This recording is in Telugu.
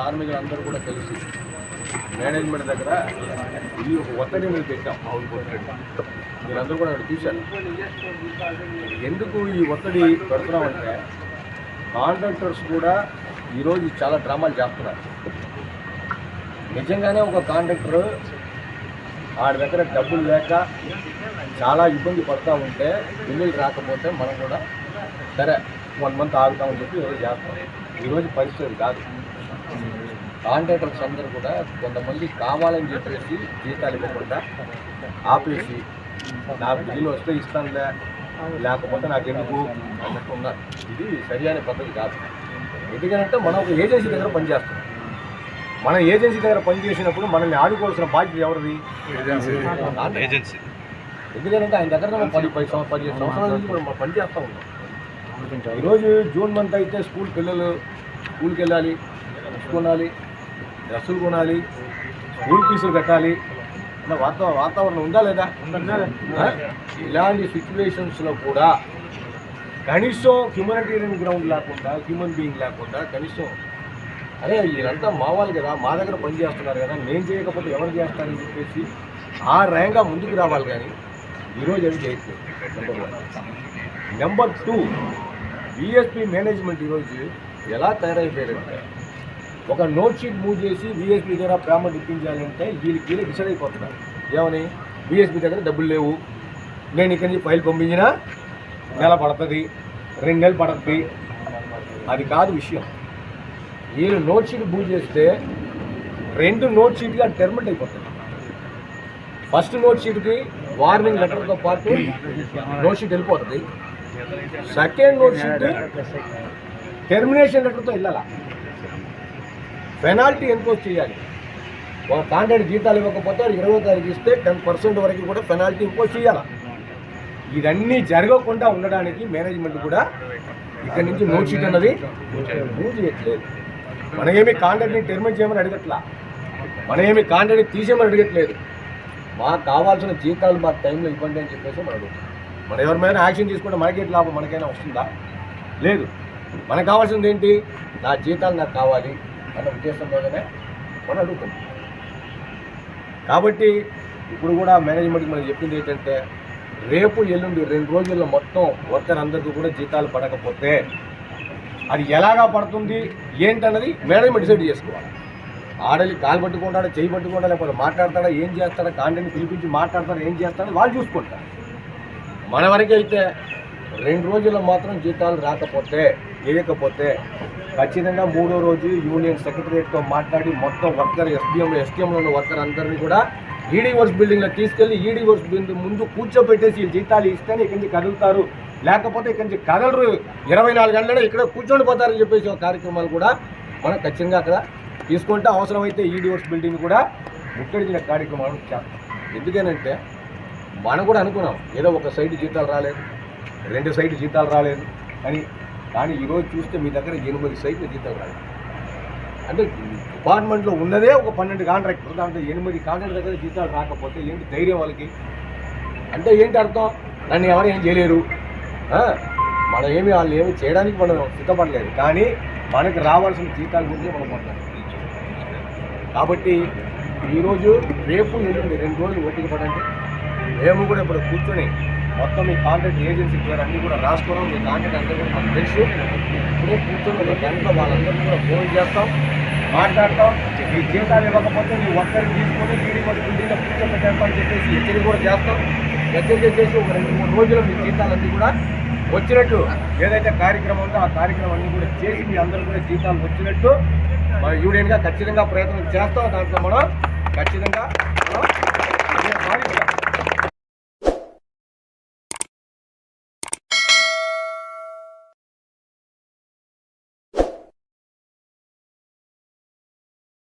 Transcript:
కార్మికులందరూ కూడా తెలుసు మేనేజ్మెంట్ దగ్గర ఈ ఒత్తిడి మీరు పెట్టాం. అవును మీరందరూ కూడా అక్కడ చూశారు. ఎందుకు ఈ ఒత్తిడి పెడుతున్నామంటే కాంట్రాక్టర్స్ కూడా ఈరోజు చాలా డ్రామాలు చేస్తున్నారు. నిజంగానే ఒక కాంట్రాక్టర్ ఆడి దగ్గర డబ్బులు లేక చాలా ఇబ్బంది పడుతూ ఉంటే బిల్లులు రాకపోతే మనం కూడా సరే వన్ మంత్ ఆగుతామని చెప్పి ఈరోజు చేస్తాం. ఈరోజు పరిస్థితి కాదు. కాంట్రాక్టర్స్ అందరూ కూడా కొంతమంది కావాలని చెప్పేసి జీతాలు ఇవ్వకుండా ఆపేసి నాకు బిల్లు వస్తే ఇస్తానులే లేకపోతే నాకు ఎందుకు అన్నట్టు ఉన్నారు. ఇది సరైన పద్ధతి కాదు. ఎందుకంటే మనం ఒక ఏజెన్సీ దగ్గర పనిచేస్తాం మనం ఏజెన్సీ దగ్గర పనిచేసినప్పుడు మనల్ని ఆడుకోవాల్సిన బాధ్యత ఎవరిది? ఏజెన్సీ. ఎందుకంటే ఆయన దగ్గర మనం పది పది సంవ- పదిహేను సంవత్సరాల నుంచి మనం పని చేస్తూ ఉన్నాం. ఈరోజు జూన్ మంత్ అయితే స్కూల్ పిల్లలు స్కూల్కి వెళ్ళాలి. బుక్స్ కొనాలి డ్రెస్సులు కొనాలి స్కూల్ ఫీజులు కట్టాలి. ఇలా వాతా వాతావరణం ఉందా లేదా? ఇలాంటి సిచ్యువేషన్స్లో కూడా కనీసం హ్యూమనిటేరియన్ గ్రౌండ్ లేకుండా హ్యూమన్ బీయింగ్ లేకుండా కనీసం అరే వీళ్ళంతా మా వాళ్ళు కదా మా దగ్గర పని చేస్తున్నారు కదా నేను చేయకపోతే ఎవరు చేస్తారని చెప్పేసి ఆ ర్యాంక్గా ముందుకు రావాలి కానీ ఈరోజు ఏమి చేయట్లేదు number one number two VSP management ఈరోజు ఎలా తయారైపోయారంటే ఒక నోట్ షీట్ మూవ్ చేసి బీఎస్పీ దగ్గర ప్రేమ తెప్పించాలంటే వీళ్ళకి వీళ్ళకి డిసైడ్ అయిపోతున్నారు. ఏమని? బీఎస్పీ దగ్గర డబ్బులు లేవు. నేను ఇక్కడి నుంచి ఫైల్ పంపించినా నెల పడుతుంది. రెండు నెలలు పడుతుంది. అది కాదు విషయం. వీళ్ళు నోట్ షీట్ మూవ్ చేస్తే రెండు నోట్ షీట్గా టెర్మినేట్ అయిపోతుంది ఫస్ట్ నోట్ షీట్కి వార్నింగ్ లెటర్తో పాటు నోట్ షీట్ వెళ్ళిపోతుంది. సెకండ్ నోట్ షీట్ టెర్మినేషన్ లెటర్తో వెళ్ళాలా? పెనాల్టీ ఎన్ఫోర్స్ చేయాలి. ఒక కాంట్రాక్ట్ జీతాలు ఇవ్వకపోతే ఇరవై తారీఖు ఇస్తే టెన్ పర్సెంట్ వరకు కూడా పెనాల్టీ ఇంపోజ్ చేయాలి? ఇవన్నీ జరగకుండా ఉండడానికి మేనేజ్మెంట్ కూడా ఇక్కడ నుంచి నోట్ షీట్ అన్నది మూవ్ చేయట్లేదు. మనమేమి కాంట్రాక్ట్ని టెర్మినేట్ చేయమని అడగట్లా? మనమేమి కాంట్రాక్ట్ని తీసేయమని అడగట్లేదు. మాకు కావాల్సిన జీతాలు మాకు టైంలో ఇవ్వండి అని చెప్పేసి మనం అడుగుతాం. మనం ఎవరిమైనా యాక్షన్ తీసుకుంటే మనకేంటి లాభం మనకైనా వస్తుందా? లేదు. మనకు కావాల్సింది ఏంటి? నా జీతాలు నాకు కావాలి. అన్న ఉద్దేశంలోనే మనం అడుగుతున్నాం కాబట్టి ఇప్పుడు కూడా మేనేజ్మెంట్కి మనం చెప్పింది ఏంటంటే రేపు ఎల్లుండి రెండు రోజుల్లో మొత్తం వర్కర్ అందరికీ కూడా జీతాలు పడకపోతే అది ఎలాగా పడుతుంది? ఏంటన్నది మేనేజ్మెంట్ డిసైడ్ చేసుకోవాలి. ఆడలి కాలు పట్టుకుంటాడా చేయి పట్టుకుంటా లేకపోతే మాట్లాడతాడా ఏం చేస్తాడా కాంటెంట్ పిలిపించి మాట్లాడతాడా ఏం చేస్తాడో వాళ్ళు చూసుకుంటారు. మన వరకు అయితే రెండు రోజుల్లో మాత్రం జీతాలు రాకపోతే వేయకపోతే ఖచ్చితంగా మూడో రోజు యూనియన్ సెక్రటరియట్తో మాట్లాడి మొత్తం వర్కర్ ఎస్డిఎంలో ఎస్డిఎంలో ఉన్న వర్కర్ అందరినీ కూడా ఈడీవర్స్ బిల్డింగ్లో తీసుకెళ్ళి ఈడీవర్స్ బిల్డింగ్ ముందు కూర్చోబెట్టేసి జీతాలు ఇస్తేనే ఇక్కడి నుంచి కదులుతారు. లేకపోతే ఇక్కడి నుంచి కదలరు. ఇరవై నాలుగు గంటలనే ఇక్కడ కూర్చొని పోతారని చెప్పేసి ఒక కార్యక్రమాలు కూడా మనం ఖచ్చితంగా అక్కడ తీసుకుంటే అవసరమైతే ఈడీవర్స్ బిల్డింగ్ కూడా ముట్టడించిన కార్యక్రమాలు చేస్తాం. ఎందుకనంటే మనం కూడా అనుకున్నాం ఏదో ఒక సైడ్ జీతాలు రాలేదు. రెండు సైట్లు జీతాలు రాలేదు. అని కానీ ఈరోజు చూస్తే మీ దగ్గర ఎనిమిది సైట్లు జీతాలు రాలేదు. అంటే డిపార్ట్మెంట్లో ఉన్నదే ఒక పన్నెండు కాంట్రాక్టర్ దాంట్లో ఎనిమిది కాంట్రాక్టర్ దగ్గర జీతాలు రాకపోతే ఏంటి ధైర్యం వాళ్ళకి? అంటే ఏంటి అర్థం? నన్ను ఎవరు ఏం చేయలేరు? మనం ఏమి వాళ్ళు ఏమి చేయడానికి మనం సిద్ధపడలేదు. కానీ మనకి రావాల్సిన జీతాల గురించి మనం పడలేదు కాబట్టి ఈరోజు రేపు ఎల్లుండి రెండు రోజులు ఓపిక పడండి. మేము కూడా ఇప్పుడు కూర్చొని మొత్తం మీ కాంట్రాక్ట్ ఏజెన్సీ పేరు అన్నీ కూడా రాసుకోవడం మీ కాంట్రాక్ట్ అందరూ కూడా మాకు తెలుసు. ఇప్పుడే కూర్చొని ఒక గంటలో కూడా ఫోన్ చేస్తాం మాట్లాడతాం. మీ జీతాలు ఇవ్వకపోతే మీ ఒక్కరిని తీసుకొని వీడి మరి బిల్డింగ్లో కూర్చోబెట్టేస్తామని చెప్పేసి హెచ్చరిక కూడా చేస్తాం. హెచ్చరిక చేసి ఒక రెండు మూడు రోజులు మీ జీతాలన్నీ కూడా వచ్చినట్టు ఏదైతే కార్యక్రమం ఉందో ఆ కార్యక్రమం అన్నీ కూడా చేసి మీ అందరూ కూడా జీతాలు వచ్చినట్టు మన యూనియన్గా ఖచ్చితంగా ప్రయత్నం చేస్తాం. దాంట్లో మనం ఖచ్చితంగా